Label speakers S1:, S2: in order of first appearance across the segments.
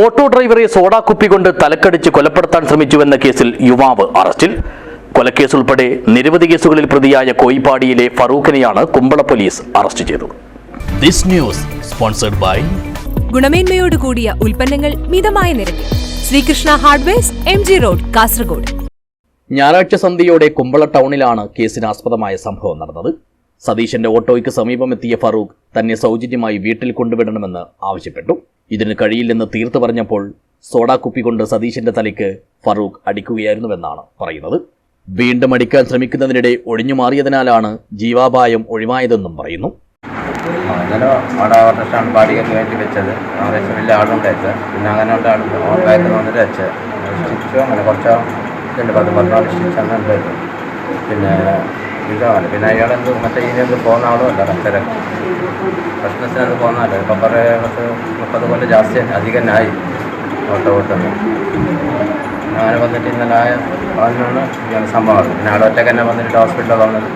S1: Auto ഡ്രൈവറെ soda കുപ്പി കൊണ്ട് തലക്കടിച്ച് കൊലപ്പെടുത്താൻ ശ്രമിച്ചുവെന്ന കേസിൽ യുവാവ് അറസ്റ്റിൽ. കൊലക്കേസ് ഉൾപ്പെടെ നിരവധി കേസുകളിൽ പ്രതിയായ കോയിപ്പാടിയിലെ ഫറൂഖിനെയാണ് കുമ്പള പോലീസ് അറസ്റ്റ് ചെയ്തത്. ദിസ് ന്യൂസ് സ്പോൺസർഡ് ബൈ
S2: ഗുണമേന്മയോട് കൂടിയ ഉൽപ്പന്നങ്ങൾ മിതമായ നിരക്കിൽ. Sreekrishna hardwares M G road Kasaragod.
S1: ഞായറാഴ്ച സന്ധ്യയോടെ കുമ്പള ടൗണിലാണ് കേസിന് ആസ്പദമായ സംഭവം നടന്നത്. സതീശന്റെ ഓട്ടോയ്ക്ക് സമീപമെത്തിയ ഫറൂഖ് തന്നെ സൗജന്യമായി വീട്ടിൽ കൊണ്ടുവിടണമെന്ന് ആവശ്യപ്പെട്ടു. ഇതിന് കഴിയില്ലെന്ന് തീർത്തു പറഞ്ഞപ്പോൾ സോഡാ കുപ്പി കൊണ്ട് സതീശന്റെ തലയ്ക്ക് ഫറൂഖ് അടിക്കുകയായിരുന്നുവെന്നാണ് പറയുന്നത്. വീണ്ടും അടിക്കാൻ ശ്രമിക്കുന്നതിനിടെ ഒഴിഞ്ഞു മാറിയതിനാലാണ് ജീവാപായം ഒഴിവായതെന്നും പറയുന്നു.
S3: പിന്നെ ഇതാണ്. പിന്നെ അയാളെന്ത് മറ്റേ ഇതിനൊക്കെ പോകുന്ന ആളും അല്ല മറ്റേ അത് പോകുന്നതല്ല ഇപ്പം കുറേ മുപ്പത് കൊല്ലം ജാസ്തി അധികം ആയി ഓട്ടോ ഓട്ടോ അങ്ങനെ വന്നിട്ട് ഇന്നലെ ആയ അതിനാണ് ഇങ്ങനെ സംഭവം പിന്നെ ആൾ ഒറ്റയ്ക്ക് തന്നെ വന്നിട്ട് ഹോസ്പിറ്റലിൽ വന്നത്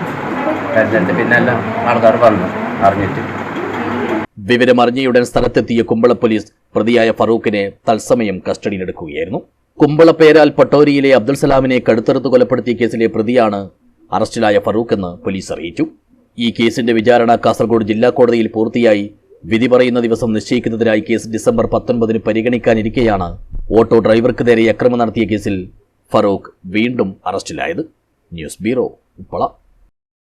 S3: കരുതിട്ട് പിന്നെ എല്ലാം ആൾക്കാർ വന്നു അറിഞ്ഞിട്ട്.
S1: വിവരമറിഞ്ഞയുടൻ സ്ഥലത്തെത്തിയ കുമ്പള പോലീസ് പ്രതിയായ ഫറൂഖിനെ തത്സമയം കസ്റ്റഡിയിലെടുക്കുകയായിരുന്നു. കുമ്പള പേരാൽ പട്ടോരിയിലെ അബ്ദുൽ സലാമിനെ കടുത്തെടുത്ത് കൊലപ്പെടുത്തിയ കേസിലെ പ്രതിയാണ് അറസ്റ്റിലായ ഫറൂഖ് എന്ന് പോലീസ് അറിയിച്ചു. ഈ കേസിന്റെ വിചാരണ കാസർഗോഡ് ജില്ലാ കോടതിയിൽ പൂർത്തിയായി. വിധി പറയുന്ന ദിവസം നിശ്ചയിക്കുന്നതിനായി കേസ് ഡിസംബർ പത്തൊൻപതിന് പരിഗണിക്കാനിരിക്കെയാണ് ഓട്ടോ ഡ്രൈവർക്ക് നേരെ അക്രമം നടത്തിയ കേസിൽ ഫറൂഖ് വീണ്ടും അറസ്റ്റിലായത്. News bureau Uppala.